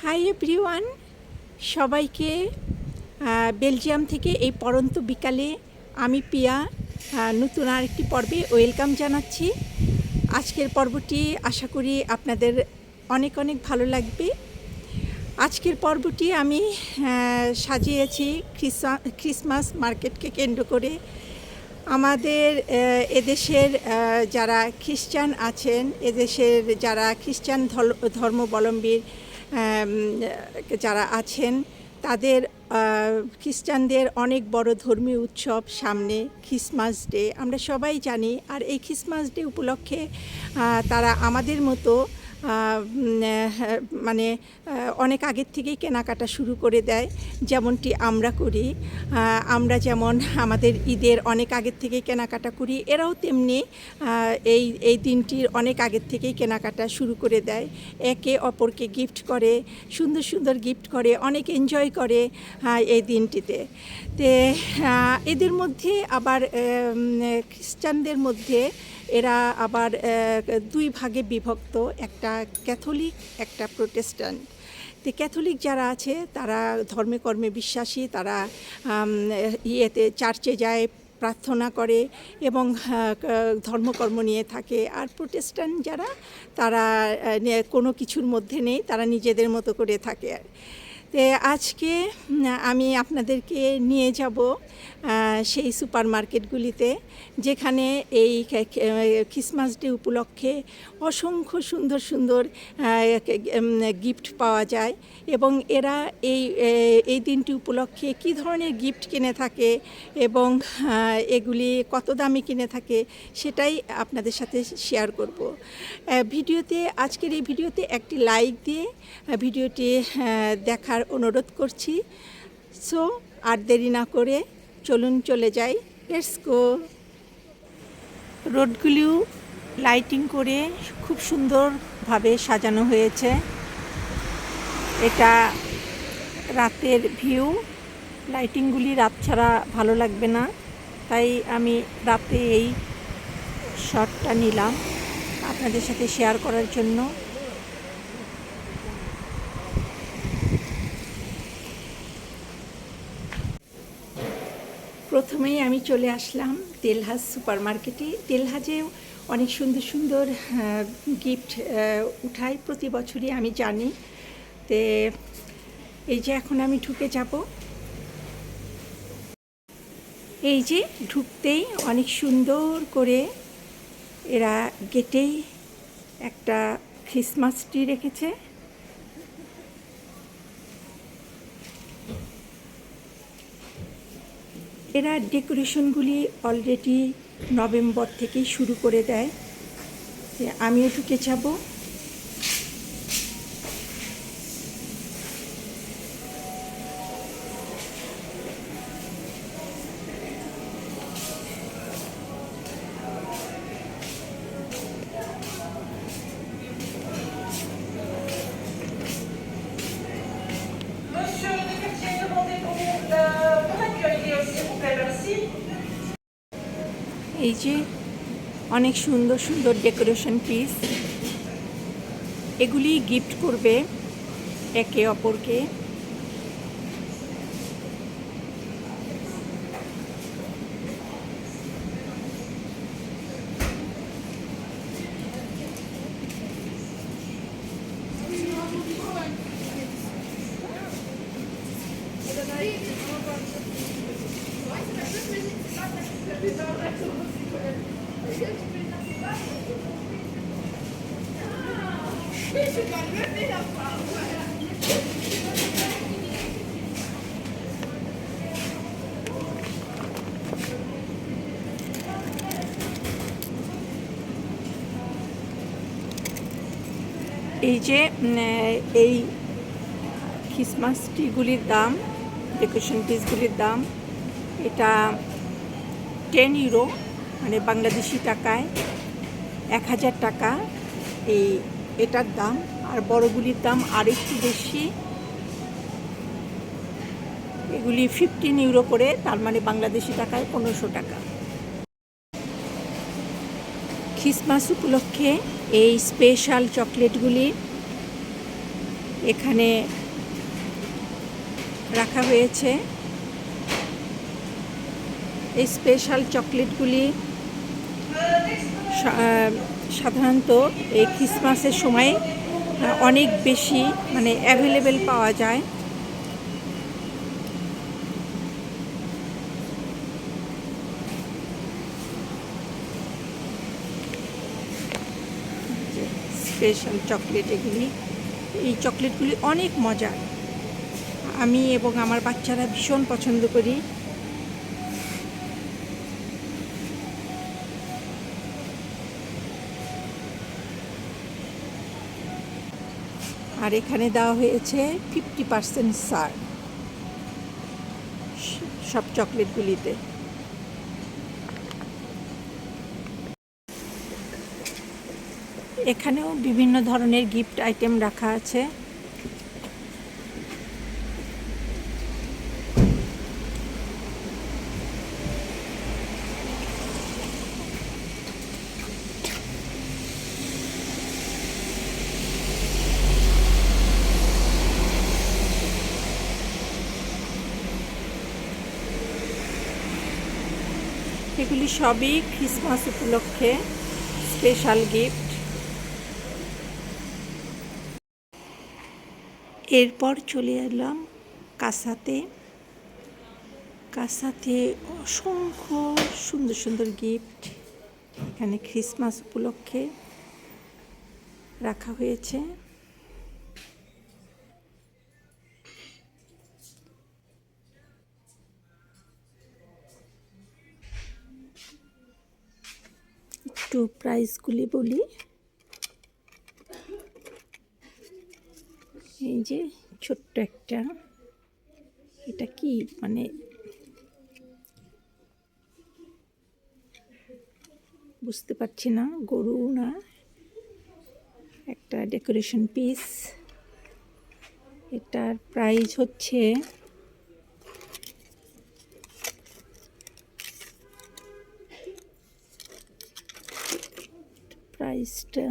Hi everyone সবাইকে Belgium থেকে এই পরন্ত বিকালে আমি পিয়া নতুন আরেকটি পর্বে ওয়েলকাম জানাচ্ছি। আজকের পর্বটি আশা করি আপনাদের অনেক অনেক ভালো লাগবে। আজকের পর্বটি আমি সাজিয়েছি ক্রিসমাস মার্কেটকে কেন্দ্র করে। আমাদের এদেশের যারা খ্রিস্টান আছেন, এদেশের যারা খ্রিস্টান ধর্মাবলম্বীর যারা আছেন, তাদের খ্রিস্টানদের অনেক বড় ধর্মীয় উৎসব সামনে খ্রিসমাস ডে আমরা সবাই জানি, আর এই খ্রিসমাস ডে উপলক্ষে তারা আমাদের মতো মানে অনেক আগের থেকেই কেনাকাটা শুরু করে দেয়। যেমনটি আমরা করি আমরা যেমন আমাদের ঈদের অনেক আগের থেকেই কেনাকাটা করি, এরাও তেমনি এই এই দিনটির অনেক আগের থেকেই কেনাকাটা শুরু করে দেয়। একে অপরকে গিফট করে, সুন্দর সুন্দর গিফট করে, অনেক এনজয় করে এই দিনটিতে। তে এদের মধ্যে আবার খ্রিস্টানদের মধ্যে এরা আবার দুই ভাগে বিভক্ত, একটা ক্যাথলিক, একটা প্রোটেস্ট্যান্ট। তো ক্যাথলিক যারা আছে, তারা ধর্মে কর্মে বিশ্বাসী, তারা ইয়েতে চার্চে যায়, প্রার্থনা করে এবং ধর্মকর্ম নিয়ে থাকে। আর প্রোটেস্ট্যান্ট যারা, তারা কোনো কিছুর মধ্যে নেই, তারা নিজেদের মতো করে থাকে তো আজকে আমি আপনাদেরকে নিয়ে যাব সেই সুপার মার্কেটগুলিতে যেখানে এই ক্রিসমাস ডে উপলক্ষে অসংখ্য সুন্দর সুন্দর গিফট পাওয়া যায় এবং এরা এই এই দিনটি উপলক্ষে কী ধরনের গিফট কিনে থাকে এবং এগুলি কত দামে কিনে থাকে সেটাই আপনাদের সাথে শেয়ার করব। ভিডিওতে, আজকের এই ভিডিওতে একটি লাইক দিয়ে ভিডিওটি দেখার অনুরোধ করছি। সো আর দেরি না করে চলুন চলে যাই। লেটস গো রোডগুলিও লাইটিং করে খুব সুন্দরভাবে সাজানো হয়েছে। এটা রাতের ভিউ লাইটিংগুলি রাত ছাড়া ভালো লাগবে না। তাই আমি রাতে এই শটটা নিলাম। আপনাদের সাথে শেয়ার করার জন্য। প্রথমেই আমি চলে আসলাম তেলহাজ সুপার মার্কেটে তেলহাজে অনেক সুন্দর সুন্দর গিফট উঠায় প্রতি বছরই আমি জানি। তে এই যে এখন আমি ঢুকে যাব। এই যে ঢুকতেই অনেক সুন্দর করে এরা গেটেই একটা ক্রিসমাস ট্রি রেখেছে। এরা ডেকোরেশনগুলি অলরেডি নভেম্বর থেকেই শুরু করে দেয়। আমিও ঢুকে যাব। এই যে অনেক সুন্দর সুন্দর ডেকোরেশন পিস এগুলি গিফট করবে একে অপরকে। এই যে এই ক্রিসমাস ট্রিগুলির দাম ডেকোরেশন পিসগুলির দাম এটা টেন ইউরো মানে বাংলাদেশি টাকায় এক হাজার টাকা। এই এটার দাম, আর বড়গুলির দাম আর একটু বেশি। এগুলি ফিফটিন ইউরো করে, তার মানে বাংলাদেশি টাকায় পনেরোশো টাকা। খ্রিসমাস উপলক্ষে এই স্পেশাল চকলেটগুলি এখানে রাখা হয়েছে। এই স্পেশাল চকলেটগুলি সাধারণত এই ক্রিসমাসের সময় অনেক বেশি মানে অ্যাভেলেবেল পাওয়া যায়। স্পেশাল চকলেট এগুলি এই চকলেটগুলি অনেক মজার। আমি এবং আমার বাচ্চারা ভীষণ পছন্দ করি। আর এখানে দেওয়া হয়েছে ফিফটি পার্সেন্ট সার সব চকলেটগুলিতে। এখানেও বিভিন্ন ধরনের গিফট আইটেম রাখা আছে। এগুলি সবই ক্রিসমাস উপলক্ষে স্পেশাল গিফট এরপর চলে এলাম কাসাতে। কাসাতে অসংখ্য সুন্দর সুন্দর গিফট এখানে ক্রিসমাস উপলক্ষে রাখা হয়েছে। প্রাইসগুলি বলি। এই যে ছোট্ট একটা, এটা কি মানে? বুঝতে পারছি না, গরু না? একটা ডেকোরেশন পিস। এটার প্রাইস হচ্ছে প্রাইসটা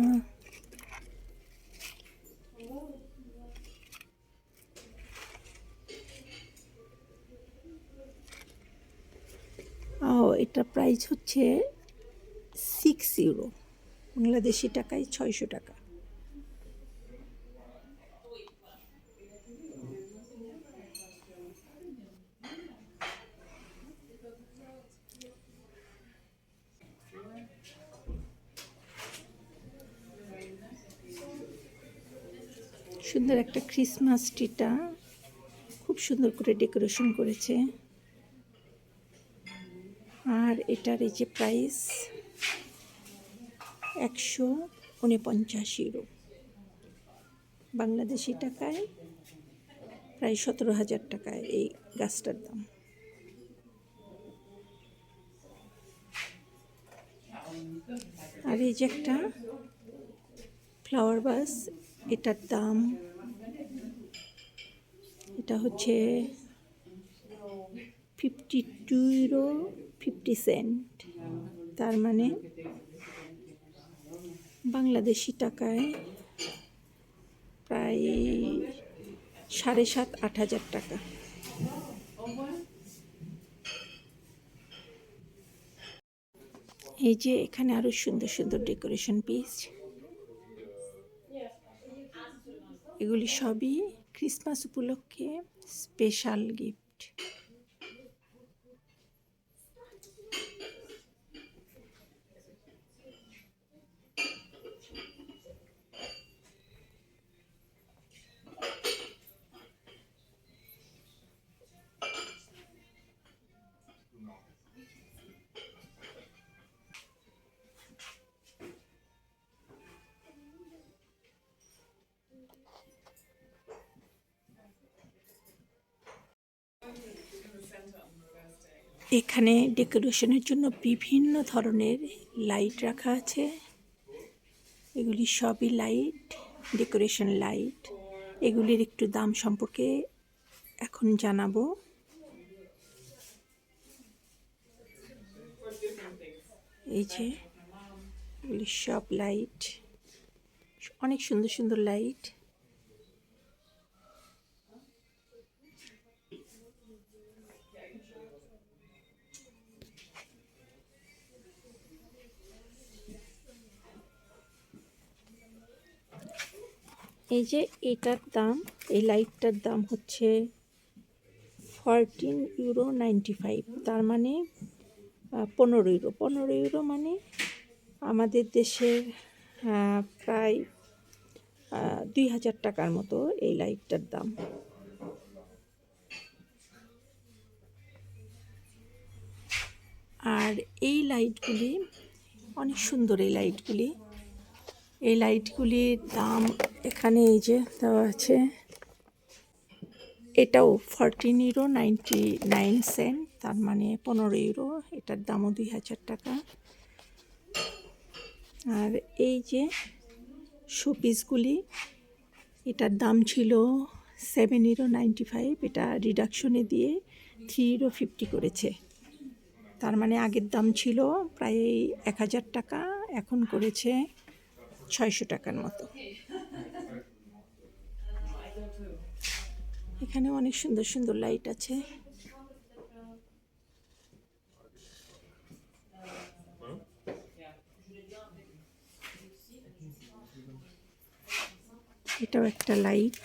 ও এটা প্রাইস হচ্ছে সিক্স ইউরো বাংলাদেশি টাকায় ছয়শো টাকা। সুন্দর একটা ক্রিসমাস ট্রিটা খুব সুন্দর করে ডেকোরেশন করেছে। আর এটার এই যে প্রাইস একশো উনপঞ্চাশ ইউরো বাংলাদেশি টাকায় প্রায় সতেরো হাজার টাকায় এই গাছটার দাম। আর এই যে একটা ফ্লাওয়ার বাস এটার দাম, এটা হচ্ছে fifty two euro fifty cent তার মানে বাংলাদেশি টাকায় প্রায় সাড়ে সাত, আট হাজার টাকা। এই যে এখানে আরও সুন্দর সুন্দর ডেকোরেশন পিস। এগুলি সবই ক্রিসমাস উপলক্ষে স্পেশাল গিফট এখানে ডেকোরেশনের জন্য বিভিন্ন ধরনের লাইট রাখা আছে। এগুলি সবই লাইট, ডেকোরেশন লাইট। এগুলির একটু দাম সম্পর্কে এখন জানাব। এই যে, এগুলি সব লাইট। অনেক সুন্দর সুন্দর লাইট। এই যে এটার দাম, এই লাইটটার দাম হচ্ছে ফরটিন ইউরো নাইনটি ফাইভ তার মানে পনেরো ইউরো পনেরো ইউরো মানে আমাদের দেশের প্রায় দুই হাজার টাকার মতো এই লাইটটার দাম। আর এই লাইটগুলি, অনেক সুন্দর এই লাইটগুলি। এই লাইটগুলির দাম এখানে এই যে দেওয়া আছে। এটাও fourteen euro ninety nine cent তার মানে পনেরো ইউরো এটার দামও দুই হাজার টাকা। আর এই যে শোপিসগুলি, এটার দাম ছিল সেভেন ইউরো নাইনটি ফাইভ এটা রিডাকশনে দিয়ে থ্রি ইউরো ফিফটি করেছে। তার মানে আগের দাম ছিল প্রায় এক হাজার টাকা, এখন করেছে ছয়শো টাকার মতো। এখানে অনেক সুন্দর সুন্দর লাইট আছে। এটাও একটা লাইট।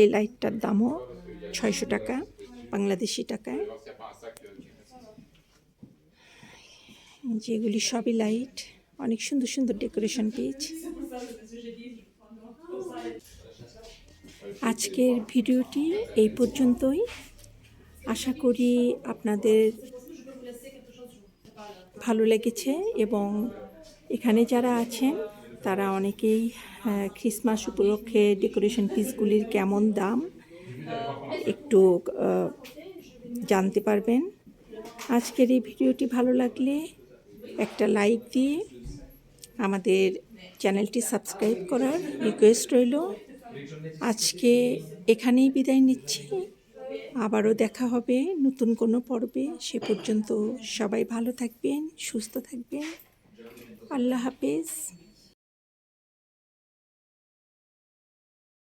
এই লাইটটার দামও ছয়শো টাকা বাংলাদেশি টাকায় যেগুলি সবই লাইট অনেক সুন্দর সুন্দর ডেকোরেশন পেজ আজকের ভিডিওটি এই পর্যন্তই। আশা করি আপনাদের ভালো লেগেছে এবং এখানে যারা আছেন তারা অনেকেই আহ, খ্রিসমাস উপলক্ষে ডেকোরেশন পিসগুলির কেমন দাম একটু জানতে পারবেন। আজকের এই ভিডিওটি ভালো লাগলে একটা লাইক দিয়ে আমাদের চ্যানেলটি সাবস্ক্রাইব করার রিকোয়েস্ট রইল। আজকে এখানেই বিদায় নিচ্ছি। আবারও দেখা হবে নতুন কোনো পর্বে। সে পর্যন্ত সবাই ভালো থাকবেন, সুস্থ থাকবেন। আল্লাহ হাফেজ।